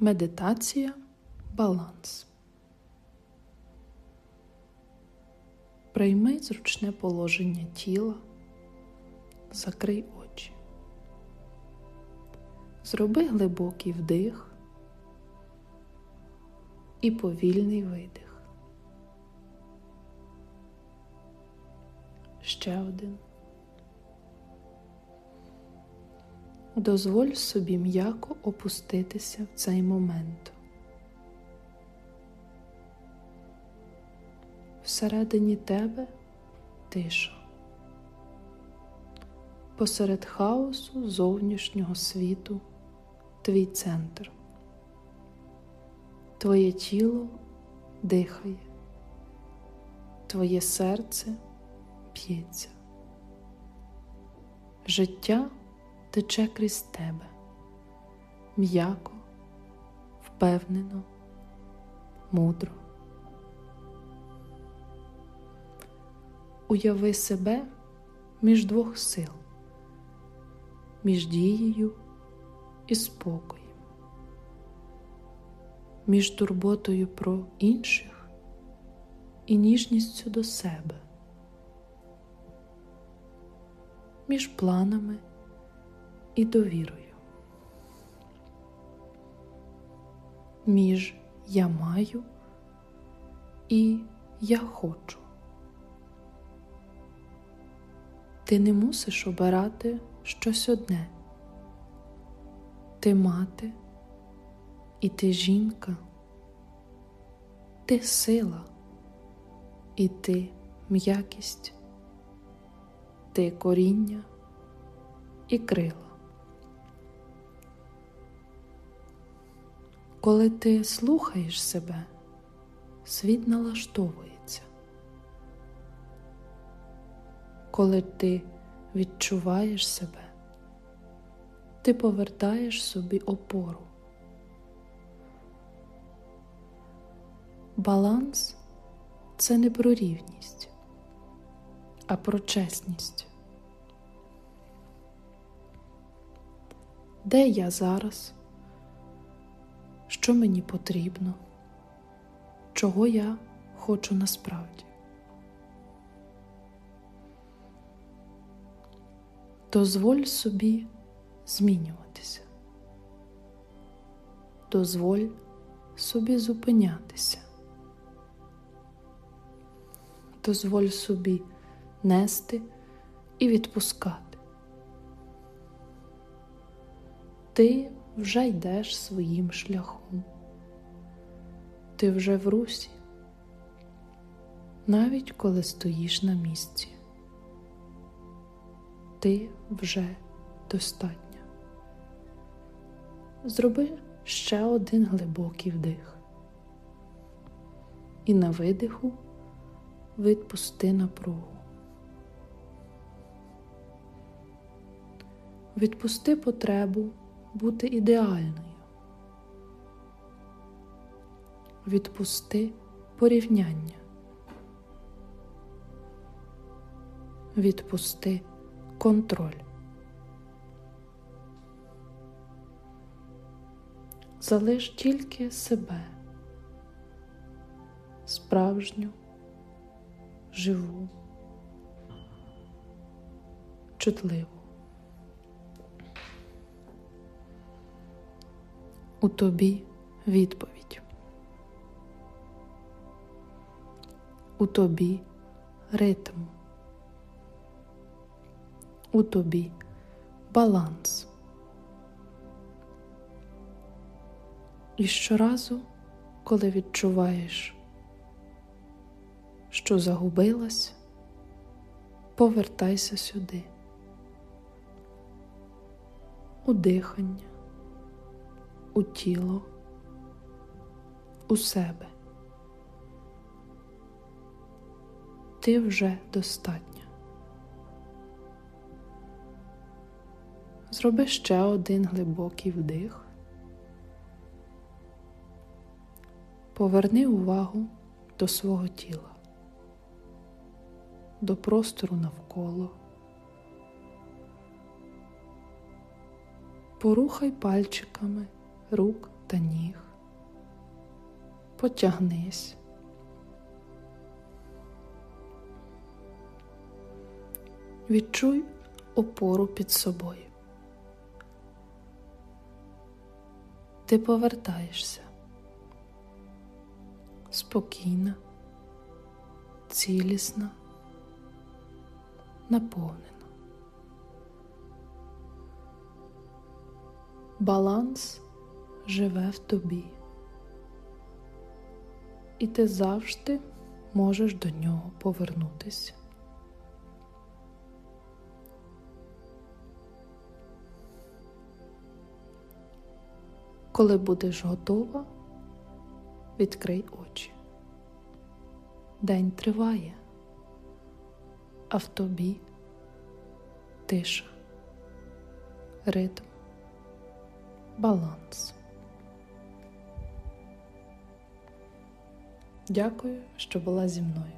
Медитація баланс. Прийми зручне положення тіла, закрий очі. Зроби глибокий вдих і повільний видих. Ще один. Дозволь собі м'яко опуститися в цей момент. Всередині тебе тиша. Посеред хаосу зовнішнього світу твій центр. Твоє тіло дихає, твоє серце п'ється. Життя тече крізь тебе, м'яко, впевнено, мудро. Уяви себе між двох сил, між дією і спокоєм, між турботою про інших і ніжністю до себе, між планами і довірою, між я маю і я хочу. Ти не мусиш обирати щось одне. Ти мати, і ти жінка, ти сила, і ти м'якість, ти коріння і крила. Коли ти слухаєш себе, світ налаштовується. Коли ти відчуваєш себе, ти повертаєш собі опору. Баланс це не про рівність, а про чесність. Де я зараз? Що мені потрібно, чого я хочу насправді. Дозволь собі змінюватися, дозволь собі зупинятися, дозволь собі нести і відпускати. Ти вже йдеш своїм шляхом. Ти вже в русі, навіть коли стоїш на місці. Ти вже достатня. Зроби ще один глибокий вдих. І на видиху відпусти напругу. Відпусти потребу бути ідеальною. Відпусти порівняння. Відпусти контроль. Залиш тільки себе, справжню, живу, чутливу. У тобі відповідь. У тобі ритм. У тобі баланс. І щоразу, коли відчуваєш, що загубилась, повертайся сюди, у дихання у тіло, у себе. Ти вже достатня. Зроби ще один глибокий вдих. Поверни увагу до свого тіла, до простору навколо. Порухай пальчиками рук та ніг. Потягнись. Відчуй опору під собою. Ти повертаєшся спокійна, цілісна, наповнена. Баланс живе в тобі, і ти завжди можеш до нього повернутися. Коли будеш готова, відкрий очі. День триває, а в тобі тиша, ритм, баланс. Дякую, що була зі мною.